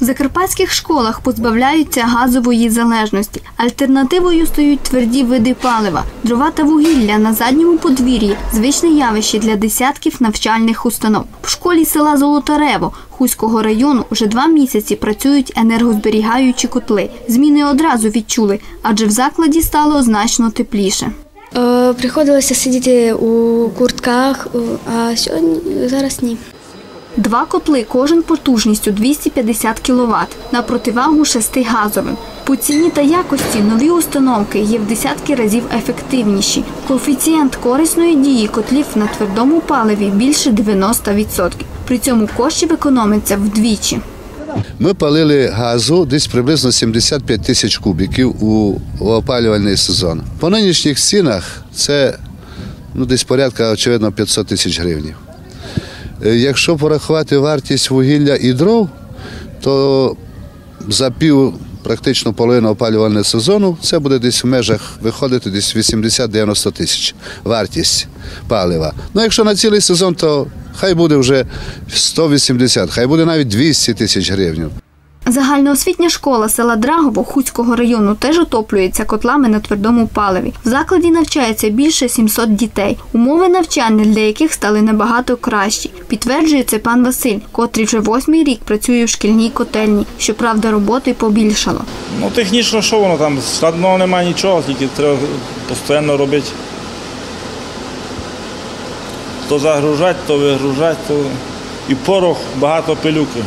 В закарпатських школах позбавляються газової залежності. Альтернативою стають тверді види палива. Дрова та вугілля на задньому подвір'ї звичне явище для десятків навчальних установ. В школі села Золотарево Хуського району вже два місяці працюють енергозберігаючі котли. Зміни одразу відчули, адже в закладі стало значно тепліше. Е, Приходилося сидіти у куртках, а сьогодні зараз ні. Два котли, кожен потужністю 250 кВт, на противагу шести газовим. По ціні та якості нові установки є в десятки разів ефективніші. Коефіцієнт корисної дії котлів на твердому паливі більше 90%. При цьому коштів економиться вдвічі. Ми палили газу десь приблизно 75 тисяч кубіків у, опалювальний сезон. По нинішніх цінах це ну, десь порядка, очевидно, 500 тисяч гривень. Е, Якщо порахувати вартість вугілля і дров, то за пів практично половину опалювального сезону це буде десь в межах виходити десь 80-90 тисяч вартість палива. Ну, якщо на цілий сезон, то хай буде вже 180, хай буде навіть 200 тисяч гривень. Загальноосвітня школа села Драгово Хуцького району теж отоплюється котлами на твердому паливі. В закладі навчається більше 700 дітей. Умови навчання для яких стали набагато кращі. Підтверджує це пан Василь, котрий вже восьмий рік працює в шкільній котельні. Щоправда, роботи побільшало. Ну, технічно, що воно там? Складного немає нічого, тільки треба постійно робити. То загружати, то вигружати, то і порох, багато пилюки.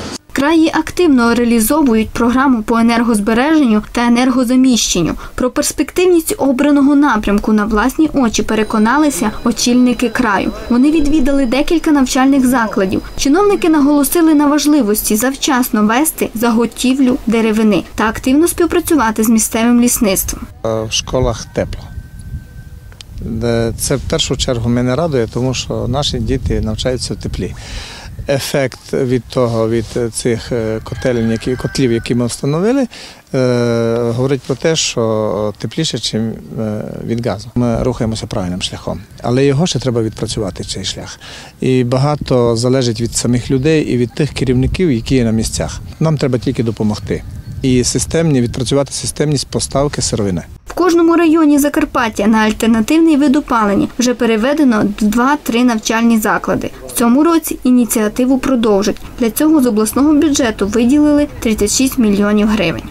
Краї активно реалізовують програму по енергозбереженню та енергозаміщенню. Про перспективність обраного напрямку на власні очі переконалися очільники краю. Вони відвідали декілька навчальних закладів. Чиновники наголосили на важливості завчасно вести заготівлю деревини та активно співпрацювати з місцевим лісництвом. в школах тепло. Це в першу чергу мене радує, тому що наші діти навчаються в теплі. Ефект від того, від цих е, котелень, які, котлів, які ми встановили, е, говорить про те, що тепліше, ніж від газу. Ми рухаємося правильним шляхом, але його ще треба відпрацювати цей шлях. І багато залежить від самих людей і від тих керівників, які є на місцях. Нам треба тільки допомогти. І системні відпрацювати системність поставки сировини. В кожному районі Закарпаття на альтернативний вид опалення вже переведено 2-3 навчальні заклади. Цьому році ініціативу продовжать. Для цього з обласного бюджету виділили 36 мільйонів гривень.